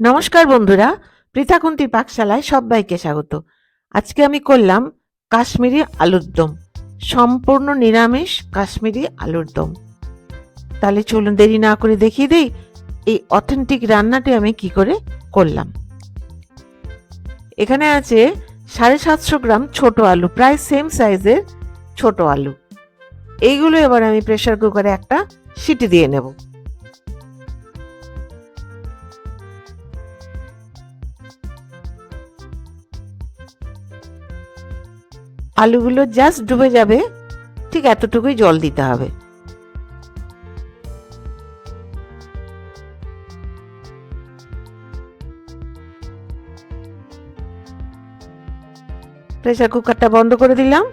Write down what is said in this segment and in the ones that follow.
নমস্কার বন্ধুরা, পৃথাকুন্তি পাকশালায় সবাইকে স্বাগত। আজকে আমি করলাম কাশ্মীরি আলুর দম। সম্পূর্ণ নিরামিষ কাশ্মীরি আলুর দম। তাহলে চলুন দেরি না করে দেখিয়ে দিই এই অথেন্টিক রান্নাটি আমি কি করে করলাম। এখানে আছে সাড়ে সাতশো গ্রাম ছোট আলু, প্রায় সেম সাইজের ছোট আলু। এইগুলো এবার আমি প্রেসার কুকারে একটা সিটি দিয়ে নেব। আলুগুলো জাস্ট ডুবে যাবে, ঠিক এতটুকুই জল দিতে হবে। প্রেসার কুকারটা বন্ধ করে দিলাম।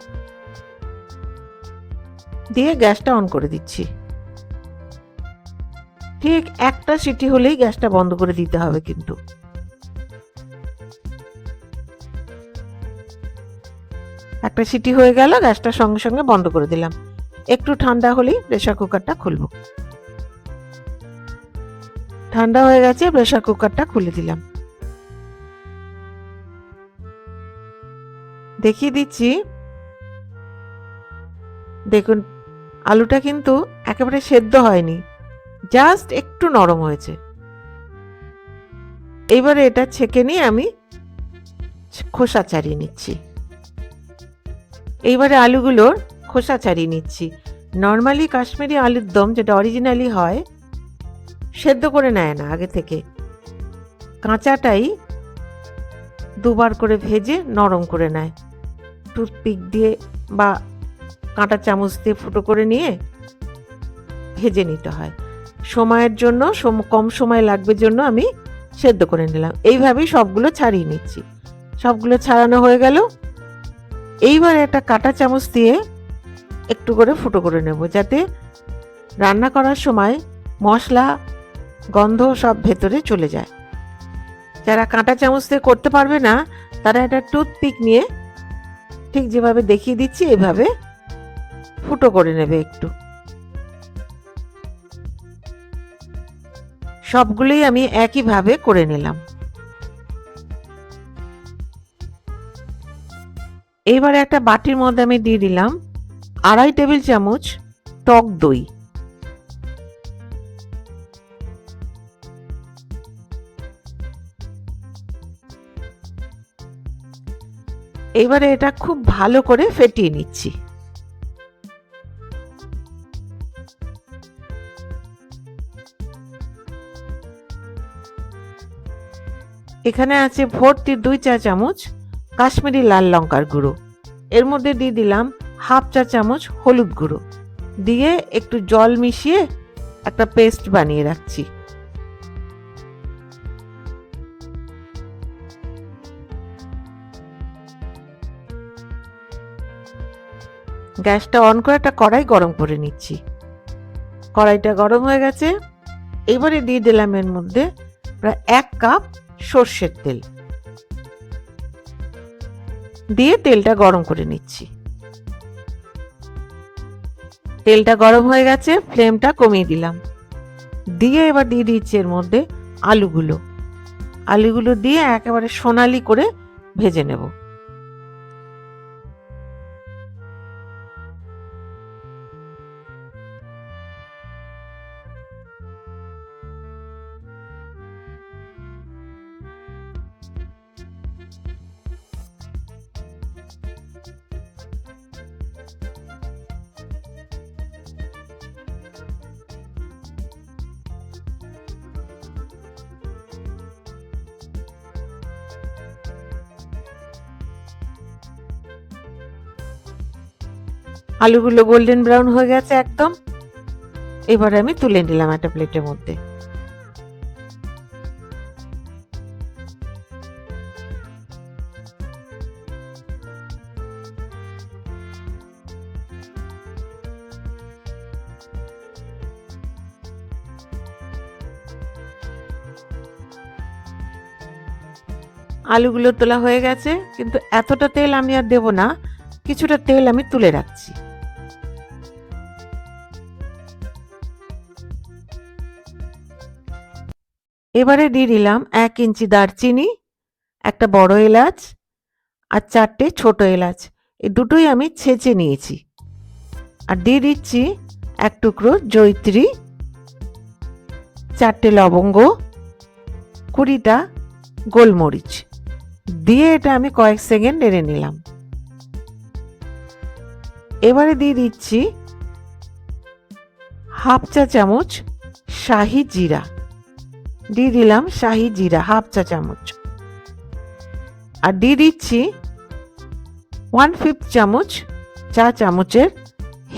দিয়ে গ্যাসটা অন করে দিচ্ছি। ঠিক একটা সিটি হলেই গ্যাসটা বন্ধ করে দিতে হবে কিন্তু। একটা সিটি হয়ে গেল, গ্যাসটা সঙ্গে সঙ্গে বন্ধ করে দিলাম। একটু ঠান্ডা হলেই প্রেশার কুকারটা খুলব। ঠান্ডা হয়ে গেছে প্রেশার কুকারটা খুলে দিলাম। দেখিয়ে দিচ্ছি। দেখুন, আলুটা কিন্তু একেবারে সেদ্ধ হয়নি, জাস্ট একটু নরম হয়েছে। এবারে এটা ছেঁকে নিয়ে আমি খোসা ছাড়িয়ে নিচ্ছি। এইবারে আলুগুলোর খোসা ছাড়িয়ে নিচ্ছি। নর্মালি কাশ্মীরি আলুর দম যেটা অরিজিনালি হয়, সেদ্ধ করে নেয় না আগে থেকে। কাঁচাটাই দুবার করে ভেজে নরম করে নেয়। টুথপিক দিয়ে বা কাঁটা চামচ দিয়ে ফুটো করে নিয়ে ভেজে নিতে হয়। সময়ের জন্য কম সময় লাগবে জন্য আমি সেদ্ধ করে নিলাম। এইভাবেই সবগুলো ছাড়িয়ে নিচ্ছি। সবগুলো ছাড়ানো হয়ে গেল। এইবার একটা কাটা চামচ দিয়ে একটু করে ফুটো করে নেব, যাতে রান্না করার সময় মশলা, গন্ধ সব ভেতরে চলে যায়। যারা কাঁটা চামচ দিয়ে করতে পারবে না, তারা একটা টুথপিক নিয়ে ঠিক যেভাবে দেখিয়ে দিচ্ছি, এভাবে ফুটো করে নেবে একটু। সবগুলোই আমি একইভাবে করে নিলাম। এইবারে একটা বাটির মধ্যে আমি দিয়ে দিলাম আড়াই টেবিল চামচ টক দই। এবারে এটা খুব ভালো করে ফেটিয়ে নিচ্ছি। এখানে আছে ভর্তি দুই চা চামচ কাশ্মীরি লাল লঙ্কার গুঁড়ো। এর মধ্যে দিয়ে দিলাম হাফ চা চামচ হলুদ গুঁড়ো। দিয়ে একটু জল মিশিয়ে একটা পেস্ট বানিয়ে রাখছি। গ্যাসটা অন করে একটা কড়াই গরম করে নিচ্ছি। কড়াইটা গরম হয়ে গেছে। এবারে দিয়ে দিলাম এর মধ্যে প্রায় এক কাপ সর্ষের তেল। দিয়ে তেলটা গরম করে নিচ্ছি। তেলটা গরম হয়ে গেছে, ফ্লেমটা কমিয়ে দিলাম। দিয়ে এবার দিয়ে দিচ্ছি এর মধ্যে আলুগুলো। আলুগুলো দিয়ে একেবারে সোনালি করে ভেজে নেব। আলুগুলো গোল্ডেন ব্রাউন হয়ে গেছে একদম। এবারে আমি তুলে নিলাম একটা প্লেটের মধ্যে। আলুগুলো তোলা হয়ে গেছে, কিন্তু এতটা তেল আমি আর দেব না। কিছুটা তেল আমি তুলে রাখছি। এবারে দিয়ে দিলাম এক ইঞ্চি দারচিনি, একটা বড় এলাচ আর চারটে ছোট এলাচ। এই দুটোই আমি ছেঁচে নিয়েছি। আর দিয়ে দিচ্ছি এক টুকরো জৈত্রী চারটে লবঙ্গ, কুড়িটা গোলমরিচ। দিয়ে এটা আমি কয়েক সেকেন্ড নেড়ে নিলাম। এবারে দিয়ে দিচ্ছি হাফ চা চামচ শাহি জিরা। দিয়ে দিলাম শাহি জিরা, হাফ চা চামচ। আর দিয়ে দিচ্ছি ওয়ান ফিফথ চামচ চা চামচের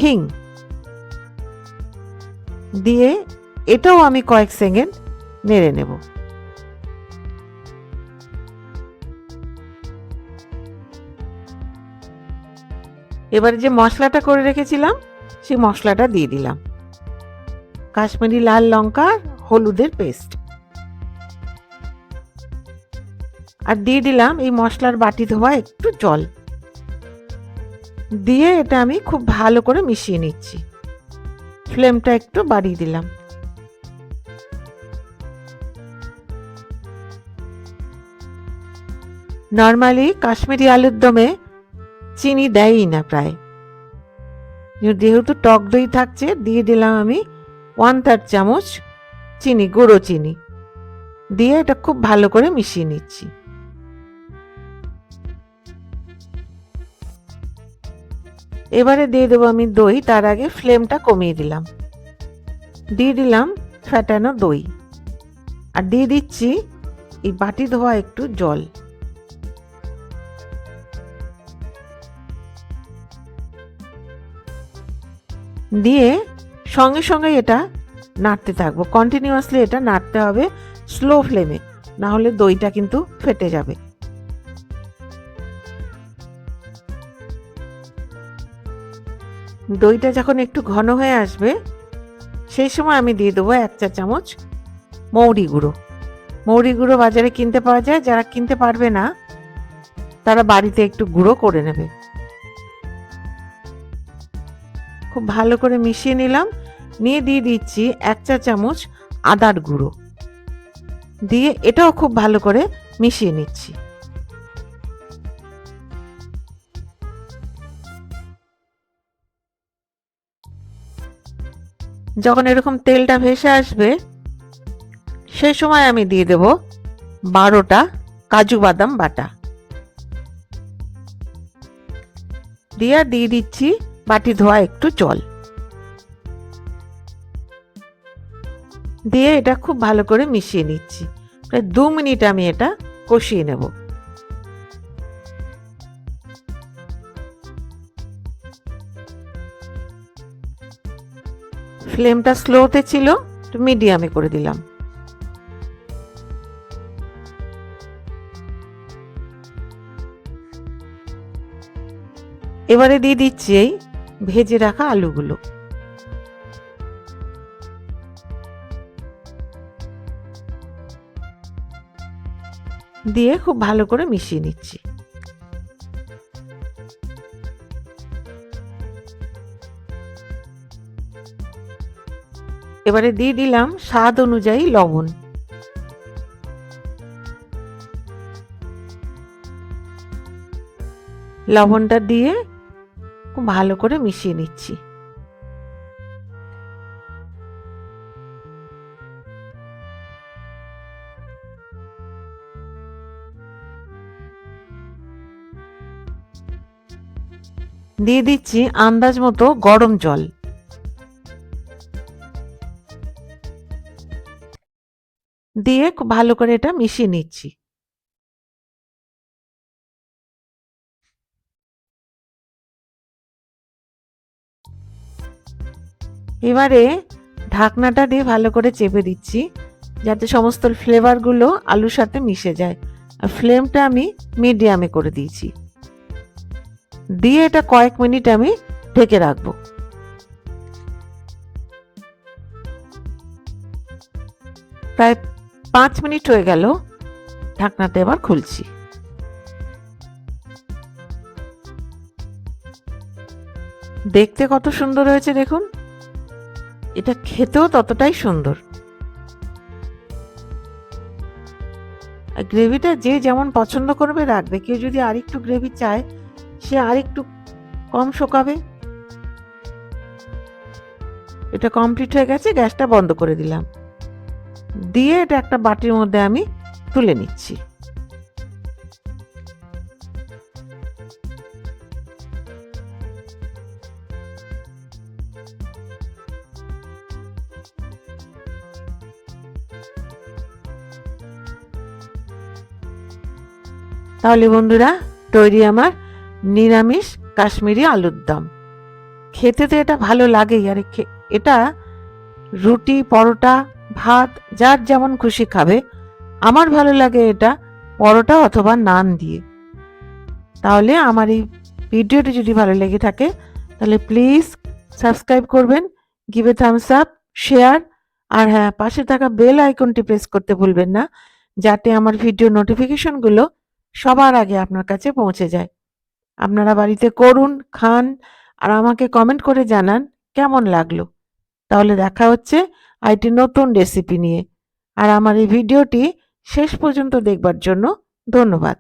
হিং। দিয়ে এটাও আমি কয়েক সেকেন্ড নেড়ে নেব। এবার যে মশলাটা করে রেখেছিলাম, সেই মশলাটা দিয়ে দিলাম। কাশ্মীরি লাল লঙ্কা হলুদের পেস্ট। আর দিয়ে দিলাম এই মশলার বাটি ধোয়া একটু জল। দিয়ে এটা আমি খুব ভালো করে মিশিয়ে নিচ্ছি। ফ্লেমটা একটু বাড়িয়ে দিলাম। নর্মালি কাশ্মীরি আলুর দমে চিনি দেয়ই না প্রায়। যেহেতু টক দই থাকছে, দিয়ে দিলাম আমি ওয়ান থার্ড চামচ চিনি, গুঁড়ো চিনি। দিয়ে এটা খুব ভালো করে মিশিয়ে নিচ্ছি। এবারে দিয়ে দেবো আমি দই, তার আগে ফ্লেমটা কমিয়ে দিলাম। দিয়ে দিলাম ফ্যাটানো দই। আর দিয়ে দিচ্ছি এই বাটি ধোয়া একটু জল। দিয়ে সঙ্গে সঙ্গে এটা নাড়তে থাকব। কন্টিনিউয়াসলি এটা নাড়তে হবে স্লো ফ্লেমে না হলে দইটা কিন্তু ফেটে যাবে। দইটা যখন একটু ঘন হয়ে আসবে, সেই সময় আমি দিয়ে দেবো এক চা চামচ মৌরি গুঁড়ো। মৌরি গুঁড়ো বাজারে কিনতে পাওয়া যায়, যারা কিনতে পারবে না, তারা বাড়িতে একটু গুঁড়ো করে নেবে। খুব ভালো করে মিশিয়ে নিলাম, নিয়ে দিয়ে দিচ্ছি এক চা চামচ আদার গুঁড়ো। দিয়ে এটাও খুব ভালো করে মিশিয়ে নিচ্ছি। যখন এরকম তেলটা ভেসে আসবে, সেই সময় আমি দিয়ে দেব বারোটা কাজু বাদাম বাটা। দিয়ে দিয়ে দিচ্ছি বাটি ধোয়া একটু জল। দিয়ে এটা খুব ভালো করে মিশিয়ে নিচ্ছি। প্রায় দু মিনিট আমি এটা কষিয়ে নেব। ফ্লেমটা স্লোতে ছিল, একটু মিডিয়ামে করে দিলাম। এবারে দিয়ে দিচ্ছি এই ভেজে রাখা আলুগুলো। দিয়ে খুব ভালো করে মিশিয়ে নিচ্ছি। এবারে দিয়ে দিলাম স্বাদ অনুযায়ী লবণ। লবণটা দিয়ে খুব ভালো করে মিশিয়ে নিচ্ছি। দিয়ে দিচ্ছি আন্দাজ মতো গরম জল। দিয়ে খুব ভালো করে এটা মিশিয়ে নিচ্ছি। এবারে ঢাকনাটা দিয়ে ভালো করে চেপে দিচ্ছি, যাতে সমস্ত ফ্লেভারগুলো আলুর সাথে মিশে যায়। আর ফ্লেমটা আমি মিডিয়ামে করে দিয়েছি। দিয়ে এটা কয়েক মিনিট আমি ঢেকে রাখব। প্রায় পাঁচ মিনিট হয়ে গেল, ঢাকনাতে এবার খুলছি। দেখতে কত সুন্দর হয়েছে দেখুন। এটা খেতেও ততটাই সুন্দর। গ্রেভিটা যে যেমন পছন্দ করবে রাখবে কেউ যদি আরেকটু গ্রেভি চায়, সে আরেকটু কম শোকাবে। এটা কমপ্লিট হয়ে গেছে, গ্যাসটা বন্ধ করে দিলাম। দিয়ে এটা একটা বাটির মধ্যে আমি তুলে নিচ্ছি। তাহলে বন্ধুরা, তৈরি আমার নিরামিষ কাশ্মীরি আলুর দম। খেতে তো এটা ভালো লাগেই, আর এটা রুটি, পরোটা ভাত, যার যেমন খুশি খাবে, আমার ভালো লাগে এটা, পরোটা অথবা নান দিয়ে। তাহলে আমার এই ভিডিওটি যদি ভালো লেগে থাকে, তাহলে প্লিজ সাবস্ক্রাইব করবেন give a thumbs up share আর হ্যাঁ পাশে থাকা বেল আইকনটি প্রেস করতে ভুলবেন না, যাতে আমার ভিডিও নোটিফিকেশনগুলো সবার আগে আপনার কাছে পৌঁছে যায়। আপনারা বাড়িতে করুন, খান, আর আমাকে কমেন্ট করে জানান কেমন লাগল। তাহলে দেখা হচ্ছে আইটি নতুন রেসিপি নিয়ে। আর আমার এই ভিডিওটি শেষ পর্যন্ত দেখবার জন্য ধন্যবাদ।